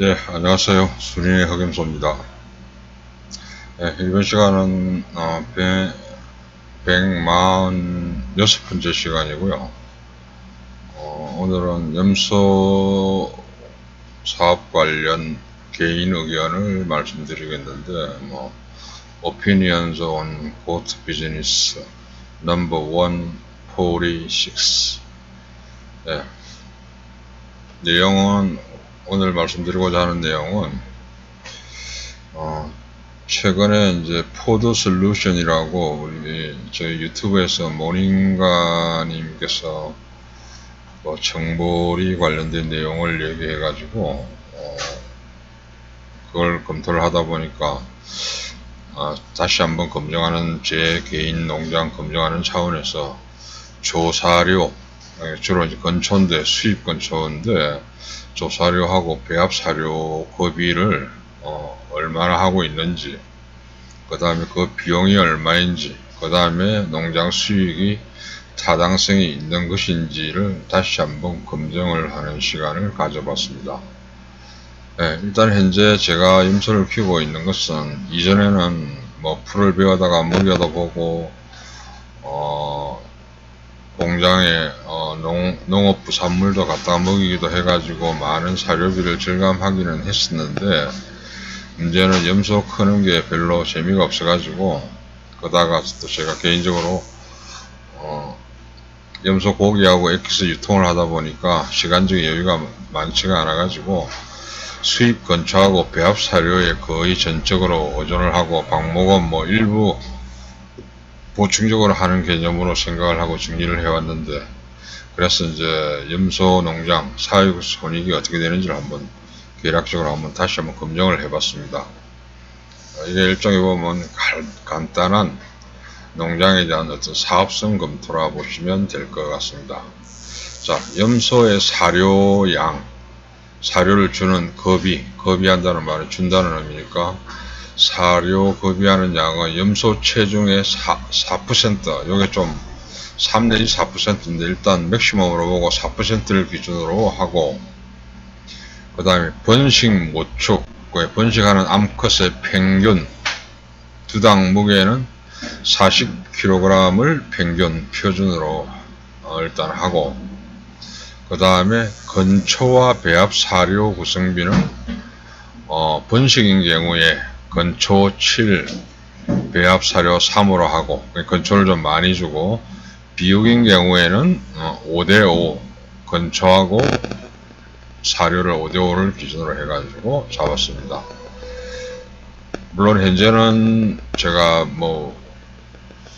예, 안녕하세요. 순인의 흑임소입니다. 예, 이번 시간은, 어, 146번째 시간이고요. 어, 오늘은 염소 사업 관련 개인 의견을 말씀드리겠는데, 뭐, Opinions on Goat Business Number 146. 예. 내용은 오늘 말씀드리고자 하는 내용은 어, 최근에 이제 포드 솔루션이라고 우리 저희 유튜브에서 모닝가님께서 뭐 정보리 관련된 내용을 얘기해 가지고 어, 그걸 검토를 하다 보니까 아, 다시 한번 검증하는 제 개인 농장 검증하는 차원에서 조사료 예, 주로 이제 건초인데 수입 건초인데 조사료하고 배합사료 거비를 어, 얼마나 하고 있는지 그 다음에 그 비용이 얼마인지 그 다음에 농장 수익이 타당성이 있는 것인지를 다시 한번 검증을 하는 시간을 가져봤습니다. 네, 일단 현재 제가 염소를 키우고 있는 것은 이전에는 뭐 풀을 베어다가 먹여도 보고 어, 공장에 어, 농, 농업 부 산물도 갖다 먹이기도 해가지고 많은 사료비를 절감하기는 했었는데 문제는 염소 크는 게 별로 재미가 없어가지고 그다가 또 제가 개인적으로 어, 염소 고기하고 엑기스 유통을 하다 보니까 시간적인 여유가 많지가 않아가지고 수입 건초하고 배합 사료에 거의 전적으로 의존을 하고 방목은 뭐 일부 보충적으로 하는 개념으로 생각을 하고 정리를 해왔는데 그래서 이제 염소 농장 사육 손익이 어떻게 되는지를 한번 계략적으로 한번 다시 한번 검증을 해봤습니다. 이게 일종의 보면 간단한 농장에 대한 어떤 사업성 검토라 보시면 될 것 같습니다. 자, 염소의 사료양, 사료를 주는 겁이, 겁이 한다는 말은 준다는 의미니까 사료 급여하는 양은 염소 체중의 4, 4% 요게 좀 3 내지 4%인데 일단 맥시멈으로 보고 4%를 기준으로 하고 그 다음에 번식 모축 번식하는 암컷의 평균 두당 무게는 40kg을 평균 표준으로 어, 일단 하고 그 다음에 건초와 배합 사료 구성비는 어, 번식인 경우에 건초 7, 배합 사료 3으로 하고 건초를 좀 많이 주고 비육인 경우에는 5대5 어, 건초하고 사료를 5대5를 기준으로 해가지고 잡았습니다. 물론 현재는 제가 뭐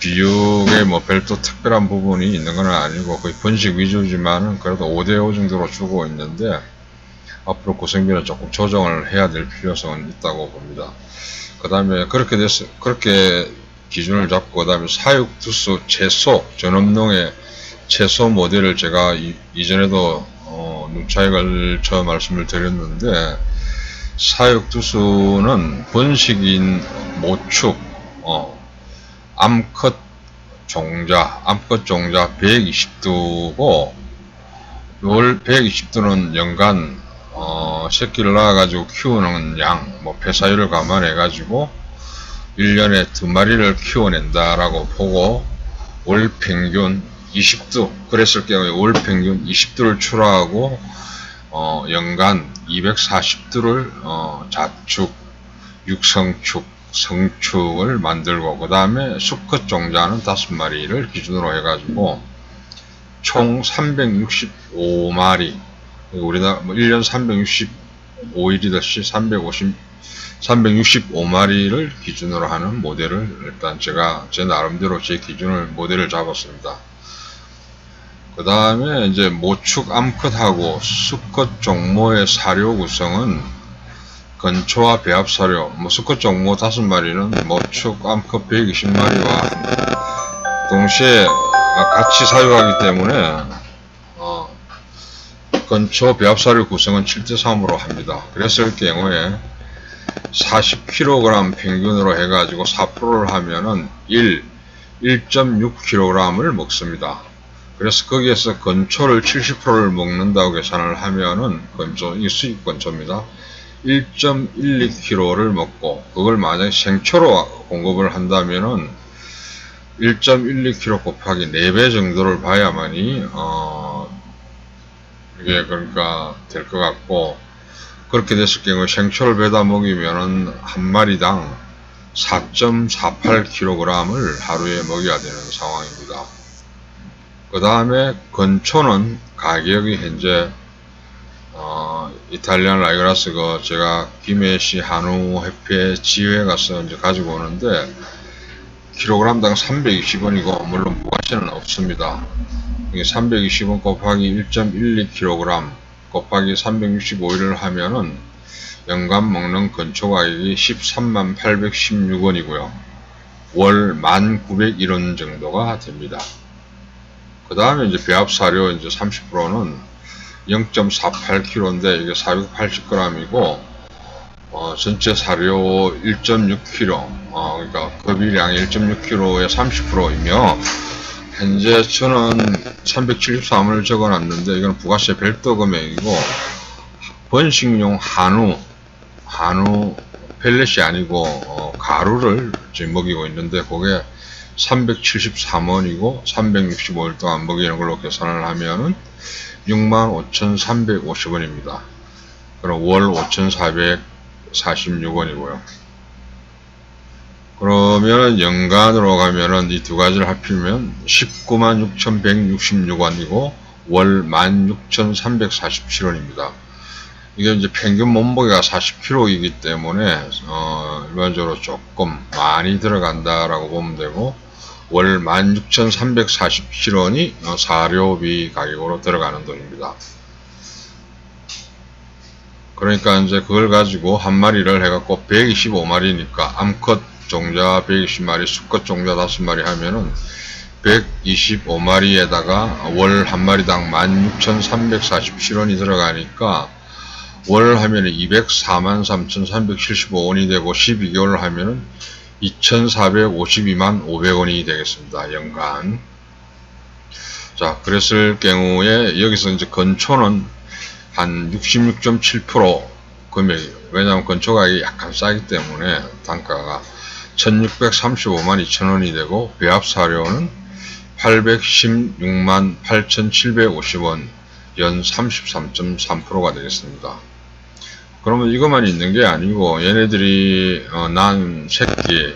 비육에 뭐 별도 특별한 부분이 있는 건 아니고 거의 번식 위주지만은 그래도 5대5 정도로 주고 있는데 앞으로 고생비는 조금 조정을 해야 될 필요성은 있다고 봅니다. 그 다음에 그렇게 됐어 그렇게 기준을 잡고 그 다음에 사육 두수 채소 전업농의 채소 모델을 제가 이, 전에도 어, 눈차에 걸쳐 말씀을 드렸는데 사육 두수는 번식인 모축 어, 암컷 종자 암컷 종자 120두고 올 120두는 연간 어, 새끼를 낳아가지고 키우는 양, 뭐 폐사율을 감안해가지고 1년에 두 마리를 키워낸다라고 보고 월 평균 20두, 그랬을 경우에 월 평균 20두를 출하하고 어, 연간 240두를 어, 자축, 육성축, 성축을 만들고 그 다음에 수컷 종자는 5마리를 기준으로 해가지고 총 365마리. 우리나라 뭐 1년 365일이듯이 350, 365마리를 기준으로 하는 모델을 일단 제가 제 나름대로 제 기준을 모델을 잡았습니다. 그 다음에 이제 모축 암컷하고 수컷 종모의 사료 구성은 건초와 배합 사료, 뭐 수컷 종모 5마리는 모축 암컷 120마리와 동시에 같이 사육하기 때문에 근처 배합 사료 구성은 7대3으로 합니다. 그랬을 경우에 40kg 평균으로 해가지고 4%를 하면은 1, 1.6kg을 먹습니다. 그래서 거기에서 건초를 70%를 먹는다고 계산을 하면은 건초, 이 수입 건초입니다. 1.12kg를 먹고 그걸 만약에 생초로 공급을 한다면은 1.12kg 곱하기 4배 정도를 봐야만이 어 이게 그러니까 될 것 같고 그렇게 됐을 경우에 생초를 배다 먹이면은 한 마리당 4.48kg을 하루에 먹여야 되는 상황입니다. 그 다음에 건초는 가격이 현재 어, 이탈리안 라이그라스 그 제가 김해시 한우 협회 지회에 가서 이제 가지고 오는데 킬로그램당 320원이고 물론 부가세는 없습니다. 이게 320원 곱하기 1.12kg 곱하기 365일을 하면은 연간 먹는 건초 가격이 13만 816원이고요. 월 1,901원 정도가 됩니다. 그 다음에 이제 배합 사료 이제 30%는 0.48kg인데 이게 480g이고 어, 전체 사료 1.6kg 어, 그러니까 급이량이 1.6kg의 30%이며 현재 저는 373을 적어놨는데 이건 부가세 별도 금액이고 번식용 한우 한우 펠렛이 아니고 어, 가루를 지금 먹이고 있는데 그게 373원이고 365일 동안 먹이는 걸로 계산을 하면은 65,350원입니다. 그럼 월 5,446원이고요. 그러면 연간으로 가면은 이 두 가지를 합치면 196,166원이고 월 16,347원입니다. 이게 이제 평균 몸무게가 40kg이기 때문에 어, 일반적으로 조금 많이 들어간다라고 보면 되고 월 16,347원이 어, 사료비 가격으로 들어가는 돈입니다. 그러니까 이제 그걸 가지고 한 마리를 해갖고 125마리니까 암컷 종자 120마리, 수컷 종자 5마리 하면은 125마리에다가 월 한 마리당 16,347원이 들어가니까 월 하면은 204만 3,375원이 되고 12개월 하면은 2,452만 500원이 되겠습니다. 연간. 자, 그랬을 경우에 여기서 이제 건초는 한 66.7% 금액이 왜냐하면 건초 가격이 약간 싸기 때문에 단가가 1635만 2천원이 되고 배합 사료는 816만 8,750원 연 33.3%가 되겠습니다. 그러면 이것만 있는 게 아니고 얘네들이 어, 난 새끼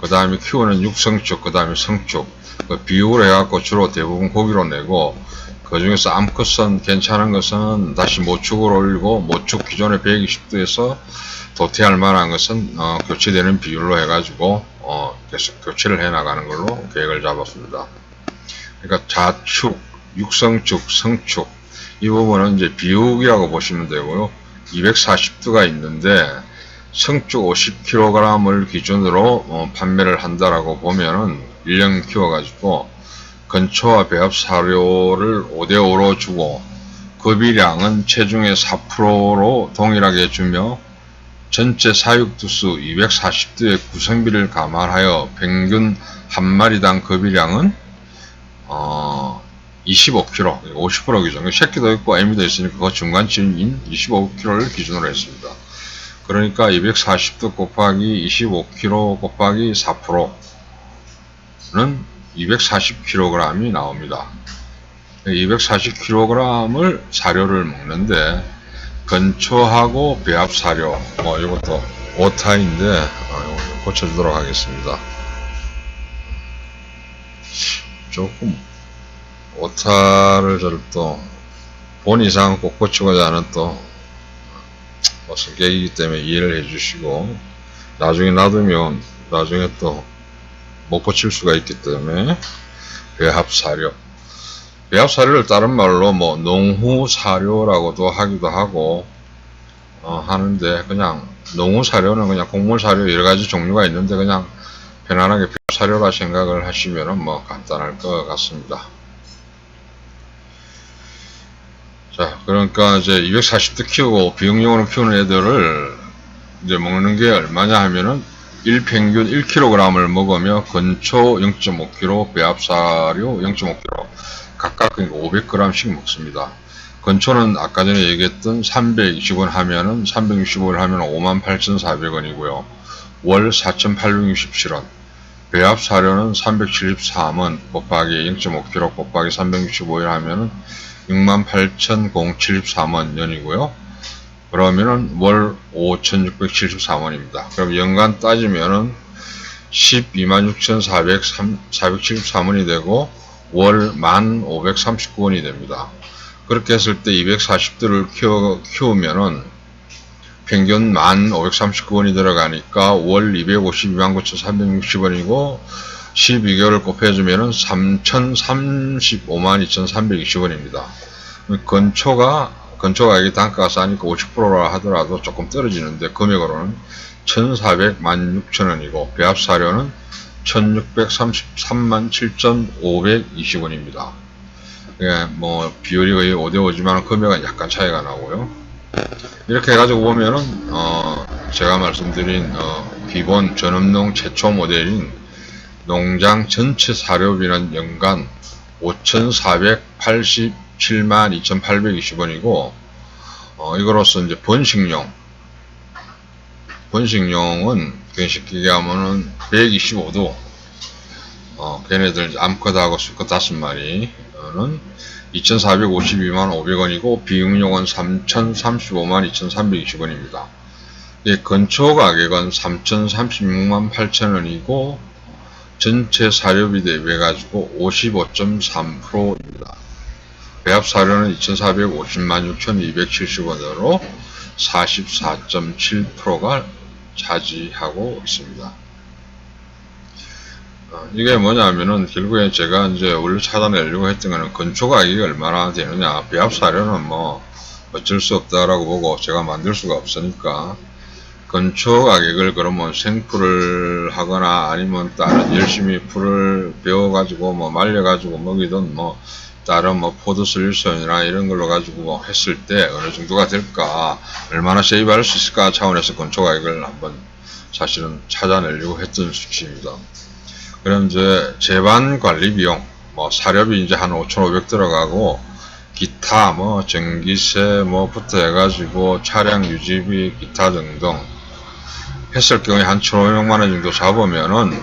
그 다음에 키우는 육성축 그 다음에 성축 그 비율을 해갖고 주로 대부분 고기로 내고 그 중에서 암컷은 괜찮은 것은 다시 모축을 올리고 모축 기존의 120도에서 도태할 만한 것은 어, 교체되는 비율로 해가지고 어, 계속 교체를 해 나가는 걸로 계획을 잡았습니다. 그러니까 자축, 육성축, 성축 이 부분은 이제 비육이라고 보시면 되고요. 240도가 있는데 성축 50kg을 기준으로 어, 판매를 한다라고 보면은 1년 키워가지고 건초와 배합 사료를 5대5로 주고 급이량은 체중의 4%로 동일하게 주며 전체 사육두수 240두의 구성비를 감안하여 평균 한 마리당 급이량은 어 25kg, 50% 기준. 새끼도 있고 애미도 있으니까 그 중간치인 25kg를 기준으로 했습니다. 그러니까 240도 곱하기 25kg 곱하기 4%는 240kg이 나옵니다. 240kg을 사료를 먹는데 건초하고 배합 사료 뭐 이것도 오타인데 어, 고쳐주도록 하겠습니다. 조금 오타를 저를 또 본 이상 꼭 고치고자 하는 또뭐 성격이기 때문에 이해를 해주시고 나중에 놔두면 나중에 또 못 고칠 수가 있기 때문에 배합 사료 배합 사료를 다른 말로 뭐 농후 사료라고도 하기도 하고 어, 하는데 그냥 농후 사료는 그냥 곡물 사료 여러 가지 종류가 있는데 그냥 편안하게 배합 사료라 생각을 하시면은 뭐 간단할 것 같습니다. 자, 그러니까 이제 240도 키우고 비용용으로 키우는 애들을 이제 먹는 게 얼마냐 하면은 1평균 1kg을 먹으며 건초 0.5kg, 배합사료 0.5kg, 각각 500g씩 먹습니다. 건초는 아까 전에 얘기했던 320원 하면은 365일 하면 58,400원이고요. 월 4,867원. 배합 사료는 373원 곱하기 0.5kg 곱하기 365일 하면은 68,073원 년이고요. 그러면은 월 5,673원입니다. 그럼 연간 따지면은 126,473원이 되고 월 1,539원이 됩니다. 그렇게 했을 때 240대를 키워, 키우면은 평균 1,539원이 들어가니까 월 252만 9,360원이고 12개월을 곱해주면은 3,035만 2,320원입니다. 건초가 건초가격이 단가가 싸니까 50%라 하더라도 조금 떨어지는데 금액으로는 1,400만 6천원이고 배합사료는 1,633만 7,520원입니다. 예, 뭐 비율이 거의 5대5지만 금액은 약간 차이가 나고요. 이렇게 해가지고 보면은 어 제가 말씀드린 어 기본 전업농 최초 모델인 농장 전체 사료비는 연간 5,480 72,820원이고 어, 이거로서 이제 번식용 번식용은 괜식기계 하면은 125도 어, 걔네들 암컷하고 수컷 다섯 마리는 2,452만 500원이고 비용용은 3,035만 2,320원입니다. 예, 근처 가격은 3,036만 8천원이고 전체 사료비 대비해 가지고 55.3%입니다. 배합 사료는 2,450만 6,270원으로 44.7%가 차지하고 있습니다. 어, 이게 뭐냐면은 결국에 제가 이제 원래 찾아내려고 했던 거는 건초 가격이 얼마나 되느냐 배합 사료는 뭐 어쩔 수 없다라고 보고 제가 만들 수가 없으니까 건초 가격을 그러면 생풀을 하거나 아니면 다른 열심히 풀을 배워가지고 뭐 말려 가지고 먹이든 뭐 다른 뭐 포드 솔루션이나 이런 걸로 가지고 뭐 했을 때 어느 정도가 될까 얼마나 세이브할 수 있을까 차원에서 건초 가격을 한번 사실은 찾아내려고 했던 수치입니다. 그럼 이제 재반 관리 비용 뭐 사료비 이제 한 5,500 들어가고 기타 뭐 전기세 뭐부터 해가지고 차량 유지비 기타 등등 했을 경우에 한 1,500만 원 정도 잡으면은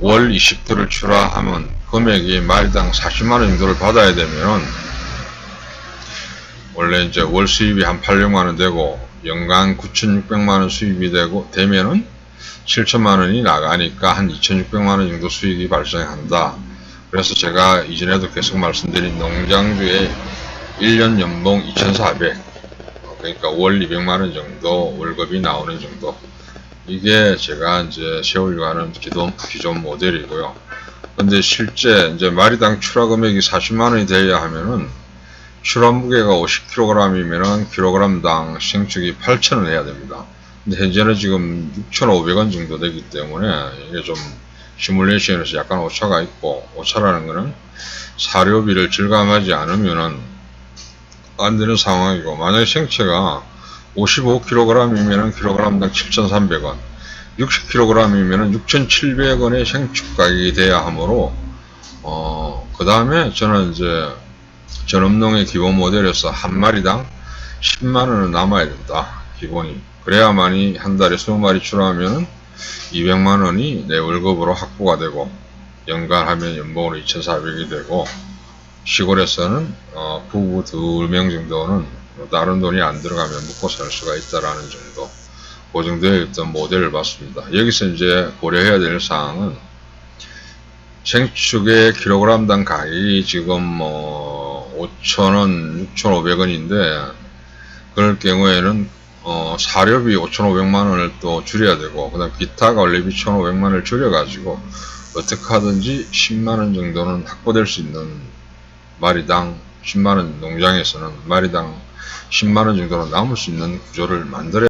월 20도를 출하하면 금액이 말당 40만 원 정도를 받아야 되면은 원래 이제 월 수입이 한 800만 원 되고 연간 9,600만 원 수입이 되고 되면은 7천만 원이 나가니까 한 2,600만 원 정도 수익이 발생한다. 그래서 제가 이전에도 계속 말씀드린 농장주의 1년 연봉 2,400 그러니까 월 200만 원 정도 월급이 나오는 정도 이게 제가 이제 하는 기존, 기존 모델이고요. 근데 실제 이제 마리당 출하 금액이 40만 원이 돼야 하면은 출하 무게가 50kg이면은 킬로그램당 생축이 8,000원 해야 됩니다. 근데 현재는 지금 6,500원 정도 되기 때문에 이게 좀 시뮬레이션에서 약간 오차가 있고 오차라는 거는 사료비를 절감하지 않으면은 안 되는 상황이고 만약에 생체가 55kg이면은 킬로그램당 7,300원 60kg이면은 6,700원의 생축 가격이 돼야 하므로 어, 그 다음에 저는 이제 전업농의 기본 모델에서 한 마리당 10만원은 남아야 된다. 기본이. 그래야만이 한 달에 20마리 출하하면 200만원이 내 월급으로 확보가 되고 연간 하면 연봉으로 2,400이 되고 시골에서는 어, 부부 2명 정도는 뭐 다른 돈이 안 들어가면 먹고 살 수가 있다라는 정도 그 정도의 어떤 모델을 봤습니다. 여기서 이제 고려해야 될 사항은 생축의 킬로그램당 가격이 지금 뭐 5,000원, 6,500원인데 그럴 경우에는 어, 사료비 5,500만 원을 또 줄여야 되고 그 다음 기타 관리비 1,500만 원을 줄여 가지고 어떻게 하든지 10만 원 정도는 확보될 수 있는 마리당 10만 원 농장에서는 마리당 10만 원 정도는 남을 수 있는 구조를 만들어야